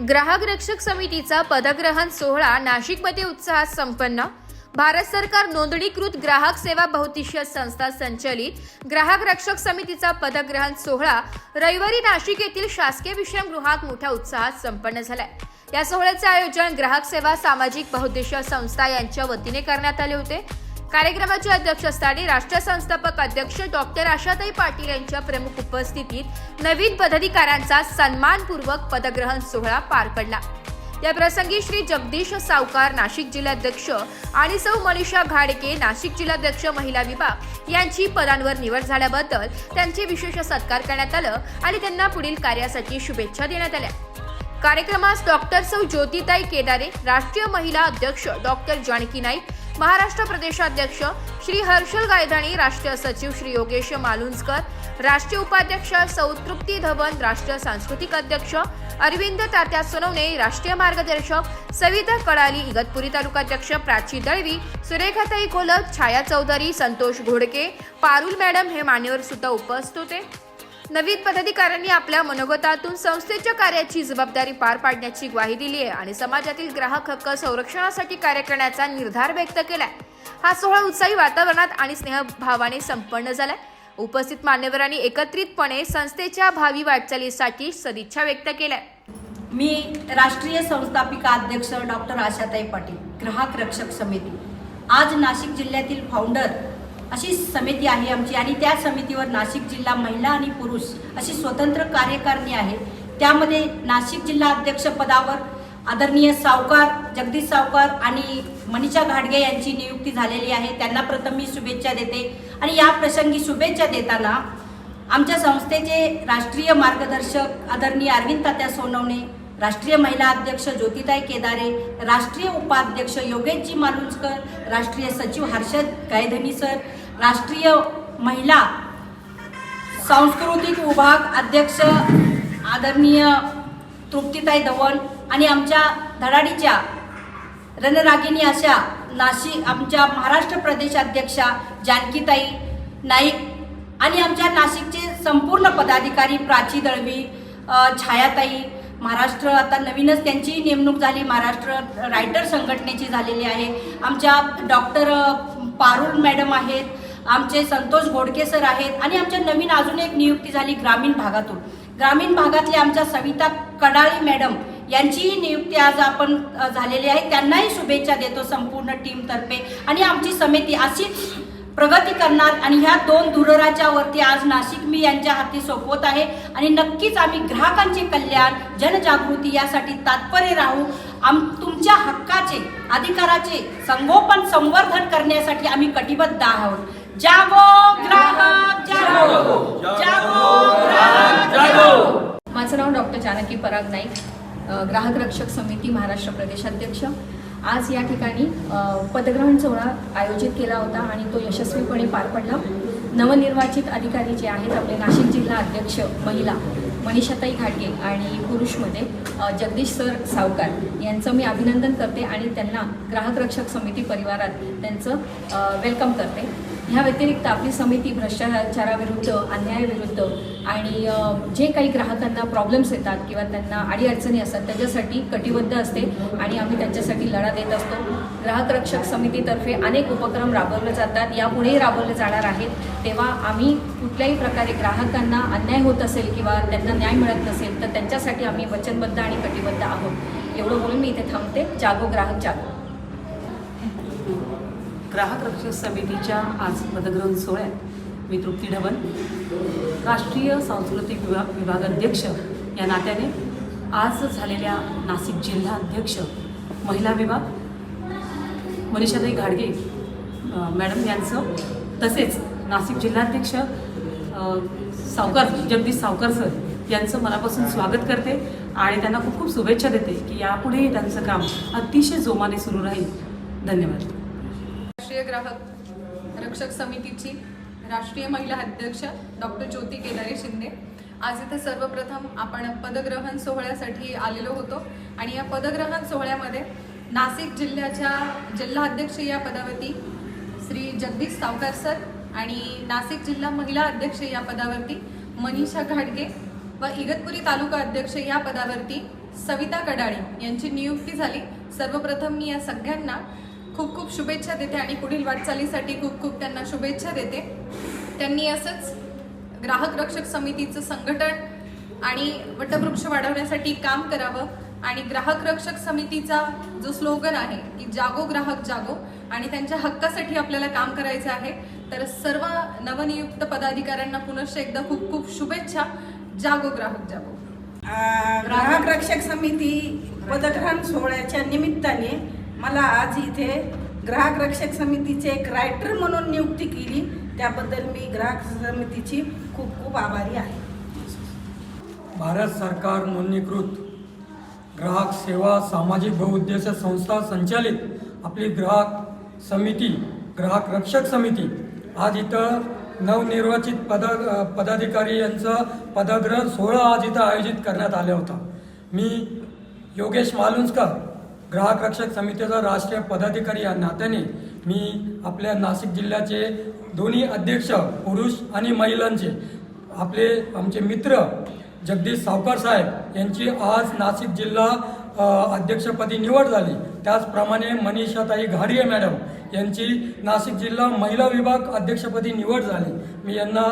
ग्राहक रक्षक समितीचा पदग्रहण सोहळा नाशिकमध्ये उत्साहात संपन्न. भारत सरकार नोंदणीकृत ग्राहक सेवा बहुद्देशीय संस्था संचलित. ग्राहक रक्षक समितीचा पदग्रहण सोहळा रविवारी नाशिक येथील शासकीय विश्रामगृहात मोठ्या उत्साहात संपन्न झालाय. या सोहळ्याचे आयोजन ग्राहक सेवा सामाजिक बहुद्देशीय संस्था यांच्या वतीने करण्यात आले होते. कार्यक्रमाचे अध्यक्षस्थानी राष्ट्रीय संस्थापक अध्यक्ष डॉक्टर आशाताई पाटील यांच्या प्रमुख उपस्थितीत नवीन पदाधिकाऱ्यांचा सन्मानपूर्वक पदग्रहण सोहळा पार पडला. या प्रसंगी श्री जगदीश सावकार नाशिक जिल्हाध्यक्ष आणि सौ मनीषा घाडके नाशिक जिल्हाध्यक्ष महिला विभाग यांची पदांवर निवड झाल्याबद्दल त्यांचे विशेष सत्कार करण्यात आलं आणि त्यांना पुढील कार्यासाठी शुभेच्छा देण्यात आल्या. कार्यक्रमास डॉक्टर सौ ज्योतिताई केदारे राष्ट्रीय महिला अध्यक्ष डॉक्टर जानकी नाईक महाराष्ट्र प्रदेशाध्यक्ष श्री हर्षल गायधाणी राष्ट्रीय सचिव श्री योगेश मालुंजकर राष्ट्रीय उपाध्यक्ष सौ तृप्ती धवन राष्ट्रीय सांस्कृतिक अध्यक्ष अरविंद तात्या सोनवणे राष्ट्रीय मार्गदर्शक सविता कडाली इगतपुरी तालुकाध्यक्ष प्राची दळवी सुरेखाताई कोलक छाया चौधरी संतोष घोडके पारुल मॅडम हे मान्यवर सुद्धा उपस्थित होते. नवीन पदाधिकाऱ्यांनी आपल्या मनोगतातून संस्थेच्या कार्याची जबाबदारी पार पाडण्याची ग्वाही दिली आहे आणि समाजातील ग्राहक हक्क संरक्षणासाठी कार्य करण्याचा निर्धार व्यक्त केलाय. हा सोहळा उत्साही वातावरणात आणि स्नेहभावाने संपन्न झालाय. उपस्थित मान्यवरांनी एकत्रितपणे संस्थेच्या भावी वाटचालीसाठी सदिच्छा व्यक्त केल्या. मी राष्ट्रीय संस्थापिका अध्यक्ष डॉक्टर आशाताई पाटील ग्राहक रक्षक समिती आज नाशिक जिल्ह्यातील फाउंडर अशी समिती आहे आमची आणि त्या समितीवर नाशिक जिल्हा महिला आणि पुरुष अशी स्वतंत्र कार्यकारिणी आहे. त्यामध्ये नाशिक जिल्हा अध्यक्षपदावर आदरणीय सावकार जगदीश सावकार आणि मनीषा घाडगे यांची नियुक्ती झालेली आहे. त्यांना प्रथम मी शुभेच्छा देते आणि या प्रसंगी शुभेच्छा देताना आमच्या संस्थेचे राष्ट्रीय मार्गदर्शक आदरणीय अरविंद तात्या सोनवणे राष्ट्रीय महिला अध्यक्ष ज्योतिताई केदारे राष्ट्रीय उपाध्यक्ष योगेशजी मालुंजकर राष्ट्रीय सचिव हर्षद गायधनी सर राष्ट्रीय महिला सांस्कृतिक विभाग अध्यक्ष आदरणीय तृप्तीताई धवन आणि आमच्या धडाडीच्या रणरागिणी अशा नाशिक आमच्या महाराष्ट्र प्रदेश अध्यक्षा जानकीताई नाईक आणि आमच्या नाशिकचे संपूर्ण पदाधिकारी प्राची दळवी छायाताई महाराष्ट्र आता नवीनच त्यांची नेमणूक झाली महाराष्ट्र रायटर संघटनेची झालेली आहे. आमच्या डॉक्टर पारुल मॅडम आहेत आमचे संतोष घोडके सर आहेत आणि आमच्या नवीन अजून एक नियुक्ती झाली ग्रामीण भागातून. ग्रामीण भागातल्या आमच्या सविता कडाळी मॅडम यांचीही नियुक्ती आज आपण झालेली आहे. त्यांनाही शुभेच्छा देतो संपूर्ण टीमतर्फे आणि आमची समिती अशीच प्रगती करणार आणि ह्या दोन धुरराच्या वरती आज नाशिक मी यांच्या हाती सोपवत आहे. आणि नक्कीच आम्ही ग्राहकांचे कल्याण जनजागृती यासाठी तात्पर्य राहू. आम तुमच्या हक्काचे अधिकाराचे संगोपन संवर्धन करण्यासाठी आम्ही कटिबद्ध आहोत. जागो ग्राहक जागो. जागो ग्राहक जागो. माझं नाव डॉक्टर जानकी पराग नाईक ग्राहक रक्षक समिती महाराष्ट्र प्रदेशाध्यक्ष आज या ठिकाणी पदग्रहण सोहळा आयोजित केला होता आणि तो यशस्वीपणे पार पडला. नवनिर्वाचित अधिकारी जे आहेत आपले नाशिक जिल्हा अध्यक्ष महिला मनीषाताई घाटगे आणि पुरुषमध्ये जगदीश सर सावकार यांचं मी अभिनंदन करते आणि त्यांना ग्राहक रक्षक समिती परिवारात त्यांचं वेलकम करते. ह्या व्यतिरिक्त आपली समिती भ्रष्टाचाराविरुद्ध अन्यायाविरुद्ध आणि जे काही ग्राहकांना प्रॉब्लेम्स येतात किंवा त्यांना अडीअडचणी असतात त्याच्यासाठी कटिबद्ध असते आणि आम्ही त्यांच्यासाठी लढा देत असतो. ग्राहक रक्षक समितीतर्फे अनेक उपक्रम राबवले जातात. यापुढेही राबवले जाणार आहेत. तेव्हा आम्ही कुठल्याही प्रकारे ग्राहकांना अन्याय होत असेल किंवा त्यांना न्याय मिळत नसेल तर त्यांच्यासाठी आम्ही वचनबद्ध आणि कटिबद्ध आहोत. एवढं बोलून मी इथे थांबते. जागो ग्राहक जागो. ग्राहक रक्षक समितीच्या आज पदग्रहण सोहळ्यात मी तृप्ती ढवण राष्ट्रीय सांस्कृतिक विभाग विभागाध्यक्ष या नात्याने आज झालेल्या नाशिक जिल्हा अध्यक्ष महिला विभाग मनीषाताई घाडगे मॅडम यांचं तसेच नाशिक जिल्हाध्यक्ष सावकार जगदीश सावकार सर यांचं मनापासून स्वागत करते आणि त्यांना खूप खूप शुभेच्छा देते की यापुढेही त्यांचं काम अतिशय जोमाने सुरू राहील. धन्यवाद. राष्ट्रीय ग्राहक रक्षक समितीची राष्ट्रीय महिला अध्यक्ष डॉक्टर ज्योती केदारे शिंदे. आज इथे सर्वप्रथम आपण पदग्रहण सोहळ्यासाठी आलेलो होतो आणि या पदग्रहण सोहळ्यामध्ये नाशिक जिल्ह्याच्या जिल्हा अध्यक्ष या पदावरती श्री जगदीश सावकार सर आणि नाशिक जिल्हा महिला अध्यक्ष या पदावरती मनीषा घाटगे व इगतपुरी तालुका अध्यक्ष या पदावरती सविता कडाळे यांची नियुक्ती झाली. सर्वप्रथम मी या सगळ्यांना खूप खूप शुभेच्छा देते आणि पुढील वाटचालीसाठी खूप खूप त्यांना शुभेच्छा देते. त्यांनी असंच ग्राहक रक्षक समितीचं संघटन आणि वटवृक्ष वाढवण्यासाठी काम करावं आणि ग्राहक रक्षक समितीचा जो स्लोगन आहे की जागो ग्राहक जागो आणि त्यांच्या हक्कासाठी आपल्याला काम करायचं आहे तर सर्व नवनियुक्त पदाधिकाऱ्यांना पुनश्च एकदा खूप खूप शुभेच्छा. जागो ग्राहक जागो. ग्राहक रक्षक समिती पदग्रहण सोहळ्याच्या निमित्ताने मला आज इथे ग्राहक रक्षक समितीचे एक रायटर म्हणून नियुक्ती केली. त्याबद्दल मी ग्राहक समितीची खूप खूप आभारी आहे. भारत सरकार नोंदणीकृत ग्राहक सेवा सामाजिक बहुउद्देश संस्था संचालित आपली ग्राहक समिती ग्राहक रक्षक समिती. आज इथं नवनिर्वाचित पद पदाधिकारी यांचं पदग्रहण सोहळा आज इथं आयोजित करण्यात आला होता. मी योगेश मालुंजकर ग्राहक रक्षक समितीचा राष्ट्रीय पदाधिकारी या नात्याने मी आपल्या नाशिक जिल्ह्याचे दोन्ही अध्यक्ष पुरुष आणि महिलांचे आपले आमचे मित्र जगदीश सावकार साहेब यांची आज नाशिक जिल्हा अध्यक्षपदी निवड झाली. त्याचप्रमाणे मनीषाताई घाडिये मॅडम यांची नाशिक जिल्हा महिला विभाग अध्यक्षपदी निवड झाली. मी यांना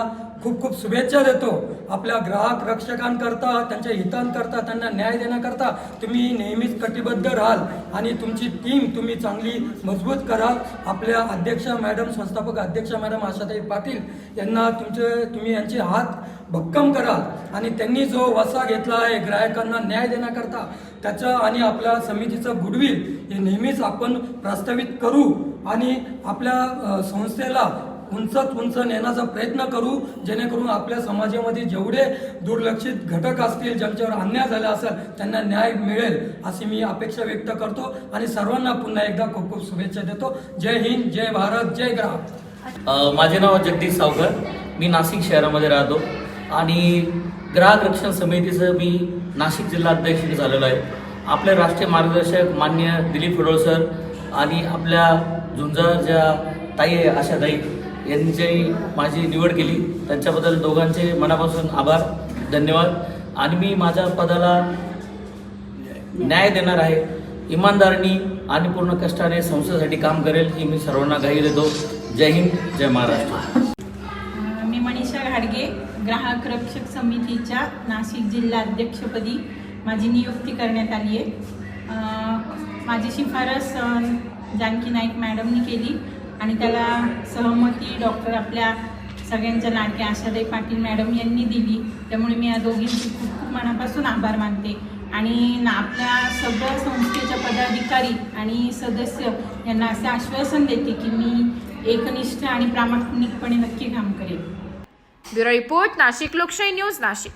खूप खूप शुभेच्छा देतो. आपल्या ग्राहक रक्षकांकरता त्यांच्या हितांकरता त्यांना न्याय देण्याकरता तुम्ही नेहमीच कटिबद्ध राहाल आणि तुमची टीम तुम्ही चांगली मजबूत कराल. आपल्या अध्यक्ष मॅडम संस्थापक अध्यक्ष मॅडम आशाताई पाटील यांना तुमचे तुम्ही यांचे हात भक्कम कराल आणि त्यांनी जो वसा घेतला आहे ग्राहकांना न्याय देण्याकरता त्याचं आणि आपल्या समितीचं गुडविल हे नेहमीच आपण प्रस्तावित करू आणि आपल्या संस्थेला उंचत उंच नेण्याचा प्रयत्न करू जेणेकरून आपल्या समाजामध्ये जेवढे दुर्लक्षित घटक असतील ज्यांच्यावर अन्याय झाला असेल त्यांना न्याय मिळेल अशी मी अपेक्षा व्यक्त करतो. आणि सर्वांना पुन्हा एकदा खूप खूप शुभेच्छा देतो. जय हिंद जय भारत जय ग्राहक माझे नाव जगदीश सावकर. मी नाशिक शहरामध्ये राहतो. आणि ग्राहक रक्षण समितीचं मी नाशिक जिल्हा अध्यक्ष झालेलो आहे. आपले राष्ट्रीय मार्गदर्शक मान्य दिलीप फडोळ सर आणि आपल्या झुंजाच्या ताई आहे आशाताई यांची माझी निवड केली. त्यांच्याबद्दल दोघांचे मनापासून आभार धन्यवाद. आणि मी माझ्या पदाला न्याय देणार आहे. इमानदारनी आणि पूर्ण कष्टाने संस्थेसाठी काम करेल ही मी सर्वांना घाई देतो. जय हिंद जय महाराष्ट्र. मी मनीषा घाडगे ग्राहक रक्षक समितीच्या नाशिक जिल्हा अध्यक्षपदी माझी नियुक्ती करण्यात आली आहे. माझी शिफारस जानकी नाईक मॅडमनी केली. आणि त्याला सहमती डॉक्टर आपल्या सगळ्यांच्या लाडक्या आशाताई पाटील मॅडम यांनी दिली. त्यामुळे मी या दोघींची खूप खूप मनापासून आभार मानते. आणि आपल्या सगळ्या संस्थेच्या पदाधिकारी आणि सदस्य यांना असे आश्वासन देते की मी एकनिष्ठ आणि प्रामाणिकपणे नक्की काम करेन. ब्युरो रिपोर्ट नाशिक लोकशाही न्यूज नाशिक.